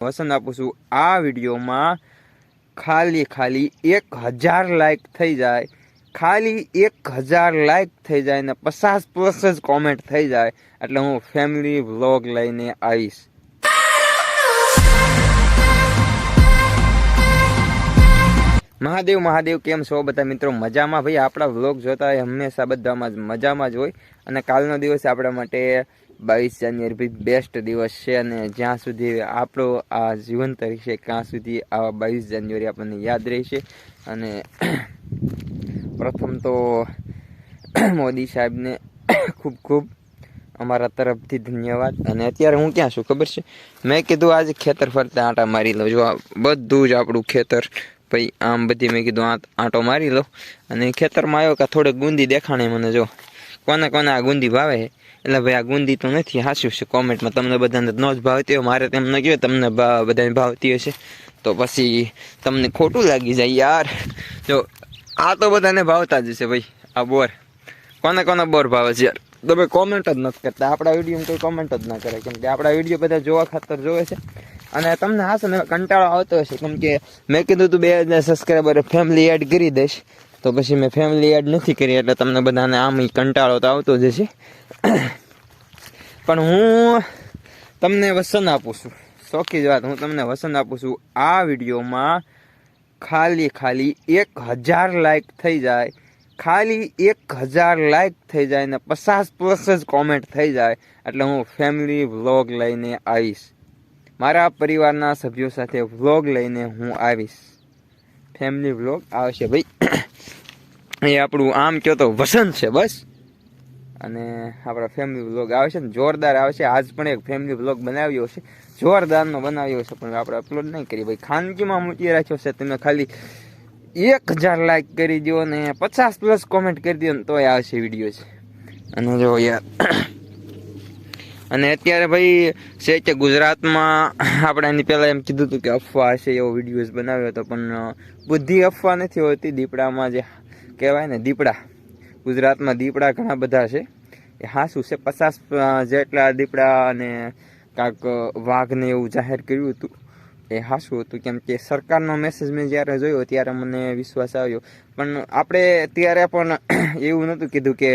પસંદ આપું છું. આ વિડીયોમાં ખાલી ખાલી એક હજાર લાઈક થઈ જાય. ખાલી એક હજાર લાઈક થઈ જાય ને પચાસ પ્લસ જ કોમેન્ટ થઈ જાય. એટલે હું ફેમિલી વ્લોગ લઈને આવીશ. મહાદેવ મહાદેવ, કેમ છો બધા મિત્રો? મજામાં? ભાઈ, આપણા વ્લોગ જોતા હોય હંમેશા બધામાં જ મજામાં જ હોય. અને કાલનો દિવસ આપણા માટે બાવીસ જાન્યુઆરી ભાઈ બેસ્ટ દિવસ છે. અને જ્યાં સુધી આપણો આ જીવન રહેશે, ત્યાં સુધી આ બાવીસ જાન્યુઆરી આપણને યાદ રહેશે. અને પ્રથમ તો મોદી સાહેબને ખૂબ ખૂબ અમારા તરફથી ધન્યવાદ. અને અત્યારે હું ક્યાં છું ખબર છે? મેં કીધું, આજે ખેતર ફરતા આંટા મારી લઉં જો બધું જ આપણું ખેતર પછી આમ બધી મેં કીધું આંટો મારી લઉં અને ખેતરમાં આવ્યો કે થોડીક ગુંદી દેખાણે મને, જો. કોને કોને આ ગુંદી ભાવે એટલે, ભાઈ, આ ગુંદી તો નથી હાસ્યું છે, કોમેન્ટમાં તમને બધાને ન જ ભાવતી હોય, મારે તેમને કહ્યું તમને બધાને ભાવતી હશે. તો પછી તમને ખોટું લાગી જાય, યાર, જો, આ તો બધાને ભાવતા જ છે ભાઈ, આ બોર. કોને કોને બોર ભાવે છે, યાર? તમે કોમેન્ટ જ નથી કરતા. આપણા વીડિયો કોઈ કોમેન્ટ જ ના કરે, કેમ કે આપણા વીડિયો બધા જોવા ખાતર જોવે છે. અને તમને હાશે ને કંટાળો આવતો હશે, કેમ કે મેં કીધું તું બે હજાર સબસ્ક્રાઈબર ફેમિલી એડ કરી દઈશ. તો પછી મેં ફેમિલી એડ નથી કરી, એટલે તમને બધાને આમ કંટાળો તો આવતો જ હશે. પણ હું તમને વસન આપું છું. શોખી જ વાત, હું તમને વસન આપું છું. આ વિડીયોમાં ખાલી ખાલી એક હજાર લાઈક થઈ જાય. ખાલી એક હજાર લાઈક થઈ જાય ને પચાસ પ્લસ જ કોમેન્ટ થઈ જાય. એટલે હું ફેમિલી વ્લોગ લઈને આવીશ. મારા પરિવારના સભ્યો સાથે વ્લોગ લઈને હું આવીશ. ફેમિલી વ્લોગ આવશે ભાઈ. એ આપણું આમ કહો તો વસંત છે, બસ. અને આપણા ફેમિલી વ્લોગ આવે છે ને, જોરદાર આવશે. આજ પણ એક ફેમિલી વ્લોગ બનાવ્યો છે. જોરદારનો બનાવ્યો છે, પણ આપણે અપલોડ નહીં કરીએ. ભાઈ, ખાનગીમાં મૂકી રાખ્યો છે, તમે ખાલી એક હજાર લાઈક કરી દો ને પચાસ પ્લસ કોમેન્ટ કરી દો ને તોય આવશે વીડિયો છે. અને જો યાર અને અત્યારે ભાઈ છે કે ગુજરાતમાં આપણે એની પહેલાં એમ કીધું હતું કે અફવા હશે એવો વિડીયોઝ બનાવ્યો હતો, પણ બુદ્ધિ અફવા નથી હોતી. દીપડામાં જે કહેવાય ને દીપડા, ગુજરાતમાં દીપડા ઘણા બધા છે. એ હાસું છે. પચાસ જેટલા દીપડા અને કાંક વાઘને એવું જાહેર કર્યું હતું. એ હાસું હતું કેમ કે સરકારનો મેસેજ મેં જ્યારે જોયો ત્યારે મને વિશ્વાસ આવ્યો. પણ આપણે ત્યારે પણ એવું નહોતું કીધું કે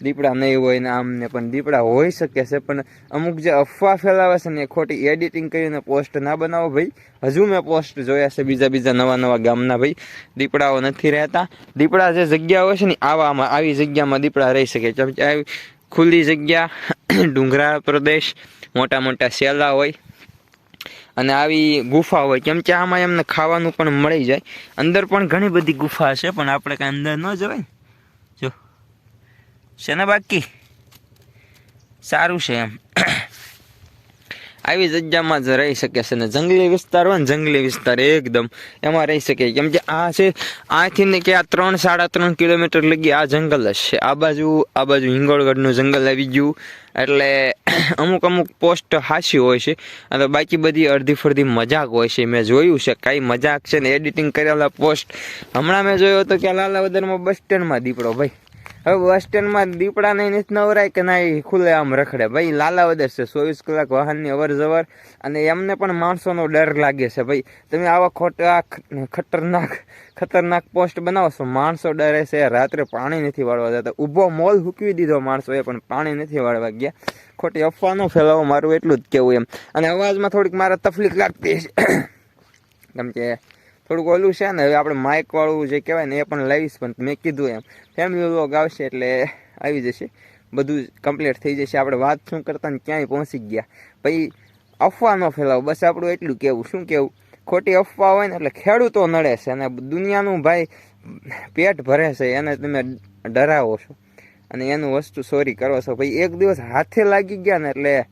દીપડા નહીં હોય ને આમ ને પણ દીપડા હોઈ શકે છે. પણ અમુક જે અફવા ફેલાવે છે ને એ ખોટી એડિટિંગ કરીને પોસ્ટ ના બનાવો ભાઈ. હજુ મેં પોસ્ટ જોયા છે બીજા બીજા નવા નવા ગામના ભાઈ. દીપડાઓ નથી રહેતા. દીપડા જે જગ્યા હોય છે ને આવામાં, આવી જગ્યામાં દીપડા રહી શકે. કેમ કે આવી ખુલ્લી જગ્યા, ડુંગરાળ પ્રદેશ, મોટા મોટા શેલા હોય અને આવી ગુફા હોય, કેમ કે આમાં એમને ખાવાનું પણ મળી જાય. અંદર પણ ઘણી બધી ગુફા છે, પણ આપણે કાંઈ અંદર ન જવાય. જો. છે ને બાકી? સારું છે એમ. આવી જગ્યામાં જ રહી શકે છે ને જંગલી વિસ્તાર હોય ને જંગલી વિસ્તાર એકદમ એમાં રહી શકે. કેમ કે આ છે, આથી ને કે આ ત્રણ, સાડા ત્રણ કિલોમીટર લગી આ જંગલ જ છે. આ બાજુ આ બાજુ હિંગોળગઢનું જંગલ આવી ગયું. એટલે અમુક અમુક પોસ્ટ હાસી હોય છે. અને બાકી બધી અડધી ફરધી મજાક હોય છે. મેં જોયું છે કાંઈ મજાક છે ને એડિટિંગ કરેલા પોસ્ટ હમણાં મેં જોયો હતો કે લાલાવદરમાં બસ સ્ટેન્ડમાં દીપડો ભાઈ. હવે બસ સ્ટેન્ડમાં દીપડા નહીં નથી નવરાય કે ના ખુલે આમ રખડે. ભાઈ લાલાવદર છે, ચોવીસ કલાક વાહનની અવર જવર અને એમને પણ માણસોનો ડર લાગે છે. ભાઈ, તમે આવા ખોટા ખતરનાક ખતરનાક પોસ્ટ બનાવો છો. માણસો ડરે છે, રાત્રે પાણી નથી વાળવા જતા ઊભો મોલ હૂકવી દીધો માણસોએ, પણ પાણી નથી વાળવા ગયા. ખોટી અફવાનો ફેલાવો, મારું એટલું જ કેવું એમ. અને અવાજમાં થોડીક મારે તકલીફ લાગતી છે. કેમ કે થોડુંક ઓલું છે ને, હવે આપણે માઇક વાળું જે કહેવાય ને, એ પણ લાવીશ, પણ મેં કીધું એમ. ફેમિલી વ્લોગ આવશે એટલે આવી જશે. બધું કમ્પ્લીટ થઈ જશે. આપણે વાત શું કરતા ને ક્યાંય પહોંચી ગયા. પછી અફવા ન ફેલાવો. બસ આપણું એટલું કેવું શું કેવું ખોટી અફવા હોય ને એટલે ખેડૂતો નડે છે અને દુનિયાનું ભાઈ પેટ ભરે છે. એને તમે ડરાવો છો. અને એનું વસ્તુ સોરી કરો છો. ભાઈ, એક દિવસ હાથે લાગી ગયા ને એટલે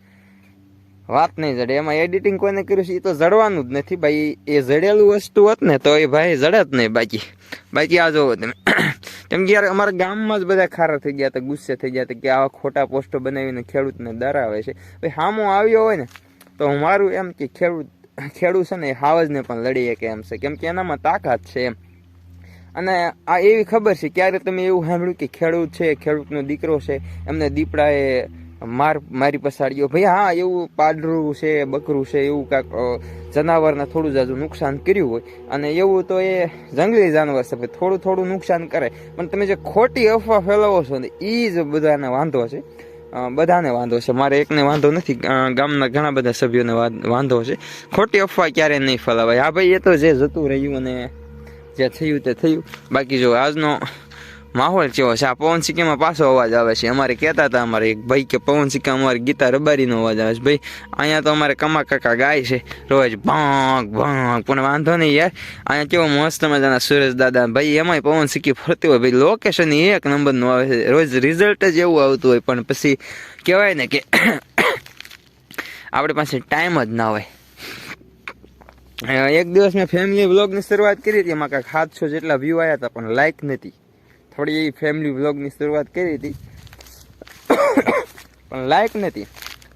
વાત નહીં જડે. એમાં એડિટિંગ કોઈને કર્યું છે એ તો જડવાનું જ નથી ભાઈ. એ જડેલું વસ્તુ હોત ને તો એ ભાઈ જડે જ નહીં બાકી. બાકી આ જોવો તમે. કેમ કે યાર અમારા ગામમાં જ બધા ખારા થઈ ગયા હતા, ગુસ્સે થઈ ગયા હતા કે આવા ખોટા પોસ્ટો બનાવીને ખેડૂતને ડરાવે છે. ભાઈ, હામો આવ્યો હોય ને, તો મારું એમ કે ખેડૂત ખેડૂત છે ને એ હાવજને પણ લડી શકે એમ છે. કેમ કે એનામાં તાકાત છે એમ. અને આ એવી ખબર છે, ક્યારે તમે એવું સાંભળ્યું કે ખેડૂત છે, ખેડૂતનો દીકરો છે, એમને દીપડાએ માર મારી પસાડ્યો ભાઈ હા, એવું પાડરું છે, બકરું છે, એવું કાંક જનાવરને થોડું જાજુ નુકસાન કર્યું હોય. અને એવું તો એ જંગલી જાનવર છે, ભાઈ થોડું થોડું નુકસાન કરે. પણ તમે જે ખોટી અફવા ફેલાવો છો ને એ જ બધાને વાંધો છે. બધાને વાંધો છે. મારે એકને વાંધો નથી ગામના ઘણા બધા સભ્યોને વાંધો છે. ખોટી અફવા ક્યારેય નહીં ફેલાવાય. હા ભાઈ એ તો જે જતું રહ્યું અને જે થયું તે થયું. બાકી જો આજનો માહોલ કેવો છે? આ પવન સિક્કામાં પાછો અવાજ આવે છે. અમારે કહેતા હતા અમારે એક ભાઈ કે પવન સિક્કા અમારે ગીતા રબારીનો અવાજ આવે છે. ભાઈ, અહીંયા તો અમારે કમા કાકા ગાય છે. રોજ ભાંગ ભાંગ. પણ વાંધો નહીં યાર. અહીંયા કેવો મસ્ત મજાના સુરેશ દાદા ભાઈ, એમાંય પવન સિક્કી ફરતી હોય. ભાઈ લોકેશન એક નંબરનું આવે છે. રોજ રિઝલ્ટ જ એવું આવતું હોય, પણ પછી કહેવાય ને કે આપણી પાસે ટાઈમ જ ના હોય. એક દિવસ મેં ફેમિલી વ્લોગની શરૂઆત કરી હતી. એમાં કાંઈક સાતસો જેટલા વ્યૂ આવ્યા હતા, પણ લાઈક નથી. થોડી ફેમિલી વ્લોગની શરૂઆત કરી હતી. પણ લાઈક નથી.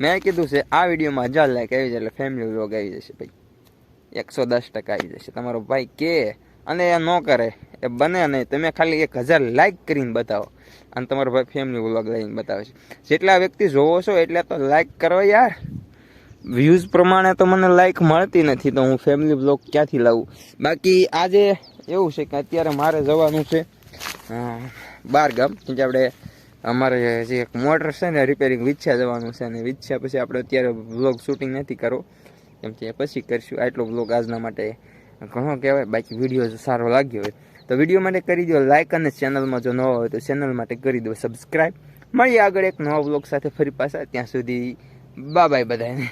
મેં કીધું છે, આ વિડીયોમાં હજાર લાઈક આવી જાય એટલે ફેમિલી વ્લોગ આવી જશે ભાઈ. એકસો દસ ટકા આવી જશે. તમારો ભાઈ કે અને એ ન કરે, એ બને નહીં. તમે ખાલી એક હજાર લાઈક કરીને બતાવો. અને તમારો ભાઈ ફેમિલી વ્લોગ લઈને બતાવે છે. જેટલા વ્યક્તિ જોવો છો એટલે તો લાઈક કરો યાર. વ્યૂઝ પ્રમાણે તો મને લાઈક મળતી નથી, તો હું ફેમિલી બ્લોગ ક્યાંથી લાવું? બાકી આજે એવું છે કે અત્યારે મારે જવાનું છે. બાર ગામ. કે આપણે અમારે જે એક મોટર છે ને રિપેરિંગ વિચ્છા જવાનું છે અને વિચ્છા પછી આપણે અત્યારે બ્લોગ શૂટિંગ નથી કરવો. કેમ કે પછી કરીશું. આટલો બ્લોગ આજના માટે ઘણો કહેવાય, બાકી વીડિયો સારો લાગ્યો હોય તો વીડિયો માટે કરી દો લાઇક અને ચેનલમાં જો ન હોય તો ચેનલ માટે કરી દો સબસ્ક્રાઈબ મળીએ આગળ એક નવા બ્લોગ સાથે ફરી પાછા. ત્યાં સુધી બાય બાય બધાને.